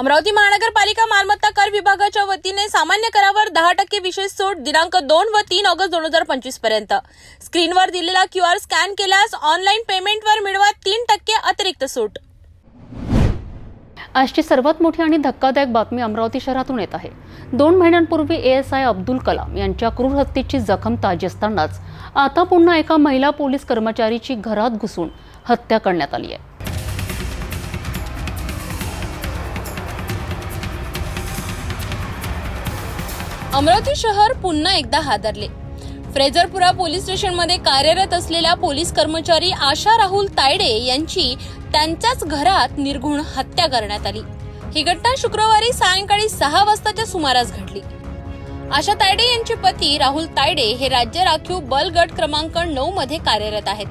अमरावती महानगरपालिका मालमत्ता कर विभागाच्या वतीने सामान्य करावर दहा टक्के विशेष सूट दिनांक दोन व तीन ऑगस्ट दोन हजार पंचवीसपर्यंत. स्क्रीनवर दिलेला क्यू आर स्कॅन केल्यास ऑनलाईन पेमेंटवर मिळवा तीन टक्के अतिरिक्त सूट. आजची सर्वात मोठी आणि धक्कादायक बातमी अमरावती शहरातून येत आहे. दोन महिन्यांपूर्वी A S I Abdul Kalam यांच्या क्रूर हत्येची जखम ताजी असतानाच आता पुन्हा एका महिला पोलीस कर्मचारीची घरात घुसून हत्या करण्यात आली आहे. अमरावती शहर पुन्हा एकदा हादरले. फ्रेझरपुरा पोलीस स्टेशनमध्ये कार्यरत असलेल्या पोलीस कर्मचारी आशा राहुल तायडे यांची त्यांच्याच घरात निर्घुण हत्या करण्यात आली. ही घटना शुक्रवारी सायंकाळी सहा वाजताच्या सुमारास घडली. आशा तायडे यांचे पती राहुल तायडे हे राज्य राखीव बल गट क्रमांक नऊ मध्ये कार्यरत आहेत.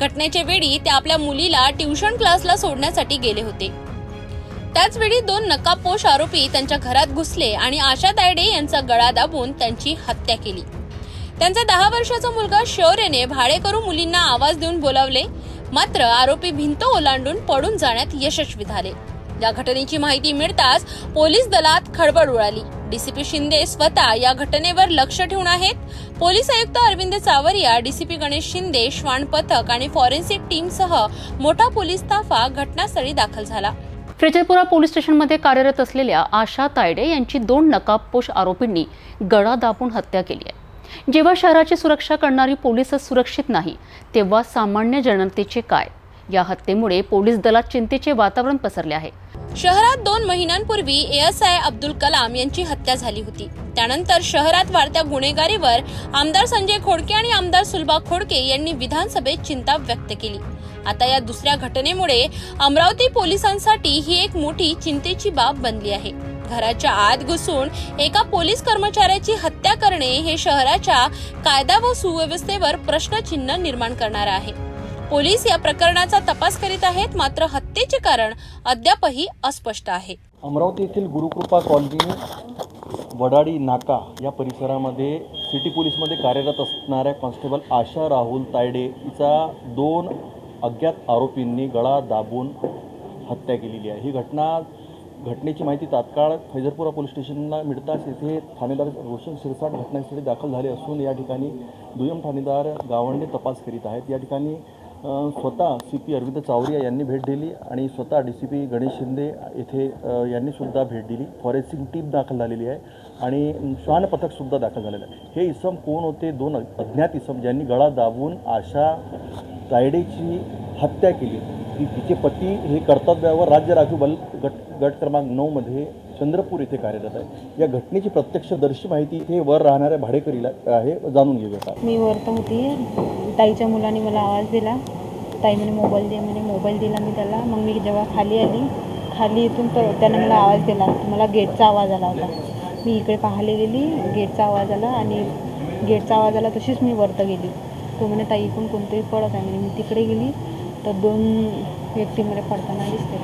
घटनेच्या वेळी ते आपल्या मुलीला ट्युशन क्लासला सोडण्यासाठी गेले होते. त्याचवेळी दोन नकाबपोश आरोपी त्यांच्या घरात घुसले आणि आशा तायडे यांचा गळा दाबून त्यांची हत्या केली. त्यांचा दहा वर्षाचा मुलगा शौर्यने भाडेकरू मुलींना आवाज देऊन बोलावले. मात्र आरोपी भिंत ओलांडून पडून जाण्यात यशस्वी झाले. या घटनेची माहिती मिळताच पोलीस दलात खळबळ उडाली. डीसीपी शिंदे स्वतः या घटनेवर लक्ष ठेवून आहेत. पोलीस आयुक्त अरविंद चावरिया डीसीपी गणेश शिंदे श्वान पथक आणि फॉरेन्सिक टीमसह मोठा पोलीस ताफा घटनास्थळी दाखल झाला. फ्रेजरपुरा पोलीस स्टेशनमध्ये कार्यरत असलेल्या आशा तायडे यांची दोन नकाबपोश आरोपींनी गळा दाबून हत्या केली आहे. जेव्हा शहराची सुरक्षा करणारी पोलीसच सुरक्षित नाही तेव्हा सामान्य जनतेचे काय? या हत्येमुळे पोलीस दलात चिंतेचे वातावरण पसरले आहे. शहरात दोन महिन्यांपूर्वी एएसआय अब्दुल कलाम यांची हत्या झाली होती. त्यानंतर शहरात वाढत्या गुन्हेगारीवर आमदार संजय खोडके आणि आमदार सुलभा खोडके यांनी विधानसभेत चिंता व्यक्त केली. आता या दुसऱ्या घटनेमुळे अमरावती पोलिसांसाठी ही एक मोठी चिंतेची बाब बनली आहे. घराच्या आत घुसून एका पोलीस कर्मचाऱ्याची हत्या करणे हे शहराच्या कायदा व सुव्यवस्थेवर प्रश्नचिन्ह निर्माण करणार आहे. पोलीस या प्रकरणाचा तपास करीत आहेत मात्र हत्येचे कारण अद्यापही अस्पष्ट आहे. अमरावती येथील गुरुकृपा कॉलनी वडाडी नाका या परिसरामध्ये सिटी पोलीसमध्ये कार्यरत असणाऱ्या कॉन्स्टेबल आशा राहुल तायडे हिचा दोन अज्ञात आरोपींनी गळा दाबून हत्या केलेली आहे. ही घटना घटनेची माहिती तात्काळ फैजरपुरा पोलीस स्टेशनला मिळताच येथे ठाणेदार रोशन शिरसाट घटनास्थळी दाखल झाले असून या ठिकाणी दुय्यम ठाणेदार गावंडे तपास करीत आहेत. या ठिकाणी स्वतः सी पी अरविंद चावरिया यांनी भेट दिली आणि स्वतः D C P Ganesh Shinde येथे यांनीसुद्धा भेट दिली. फॉरेन्सिक टीम दाखल झालेली आहे आणि श्वान पथकसुद्धा दाखल झालेलं आहे. हे इसम कोण होते? दोन अज्ञात इसम ज्यांनी गळा दाबून आशा तायडेची हत्या केली. ती तिचे पती हे कर्तव्यावर राज्य राखीव बल गट गट क्रमांक नऊमध्ये चंद्रपूर येथे कार्यरत आहे. या घटनेची प्रत्यक्षदर्शी माहिती हे वर राहणाऱ्या भाडेकरीला आहे जाणून घेऊया मी वरत होती. ताईच्या मुलाने मला आवाज दिला. ताई म्हणे मोबाईल दे. म्हणे मोबाईल दिला मी त्याला. मग मी जेव्हा खाली आली खाली इथून तर त्याने मला आवाज दिला. मला गेटचा आवाज आला होता. मी इकडे पाहायला गेली गेटचा आवाज आला आणि गेटचा आवाज आला तशीच मी वरतं गेली. तो म्हणे ताई इकडून कोणतरी पडत आहे. म्हणे मी तिकडे गेली तर दोन व्यक्ती मला पडताना दिसते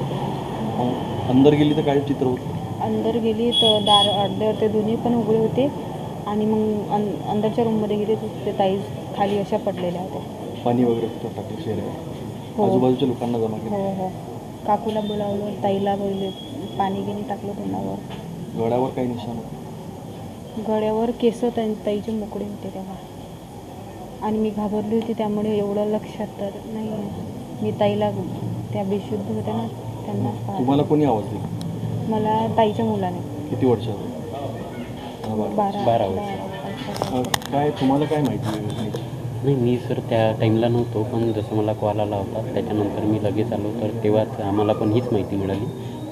मग अंदर गेली तर काय चित्र होतं? अंदर गेली तर दार अर्धे अर्धे दोन्ही पण उघडे होते. आणि मग अं अंदरच्या रूममध्ये गेले तर ते ताई खाली अशा पडलेल्या होत्या. पाणी वगैरे होतं टाकलं शेर हो. आजूबाजूच्या लोकांना जमा केलं? हो हो. काकूला बोलावलं ताईला बोलले पाणी गिनी टाकलं तोंडावर. गळ्यावर काही निशाण होतं? गळ्यावर केस त्या ताईचे मोकळे होते तेव्हा. आणि मी घाबरली होती त्यामुळे एवढं लक्षात तर नाही आहे. मी ताईला त्या बेशुद्ध होत्या ना त्यांना. तुम्हाला कोणी आवाज दिला मला ताईच्या मुलाने किती वर्षाचं हा, बारा. बारा वर्ष काय तुम्हाला काय माहिती? नाही मी सर त्या टाईमला नव्हतो पण जसं मला कॉल आला होता त्याच्यानंतर मी लगेच आलो तर तेव्हाच आम्हाला पण हीच माहिती मिळाली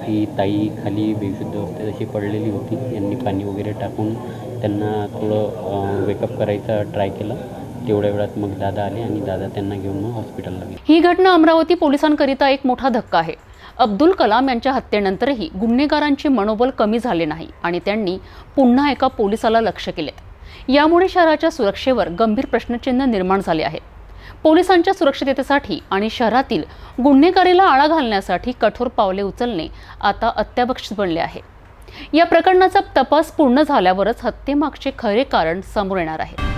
की ताई खाली बेशुद्ध अवस्थेत अशी पडलेली होती यांनी पाणी वगैरे टाकून त्यांना थोडं वेकअप करायचा ट्राय केला तेवढ्या वेळात मग दादा आले आणि दादा त्यांना घेऊन मग हॉस्पिटलला गेले. ही घटना अमरावती पोलिसांकरिता एक मोठा धक्का आहे. अब्दुल कलाम यांच्या हत्येनंतरही गुन्हेगारांचे मनोबल कमी झाले नाही आणि त्यांनी पुन्हा एका पोलिसाला लक्ष केले. यामुळे शहराच्या सुरक्षेवर गंभीर प्रश्नचिन्ह निर्माण झाले आहे. पोलिसांच्या सुरक्षिततेसाठी आणि शहरातील गुन्हेगारीला आळा घालण्यासाठी कठोर पावले उचलणे आता अत्यावश्यक बनले आहे. या प्रकरणाचा तपास पूर्ण झाल्यावरच हत्येमागचे खरे कारण समोर येणार आहे.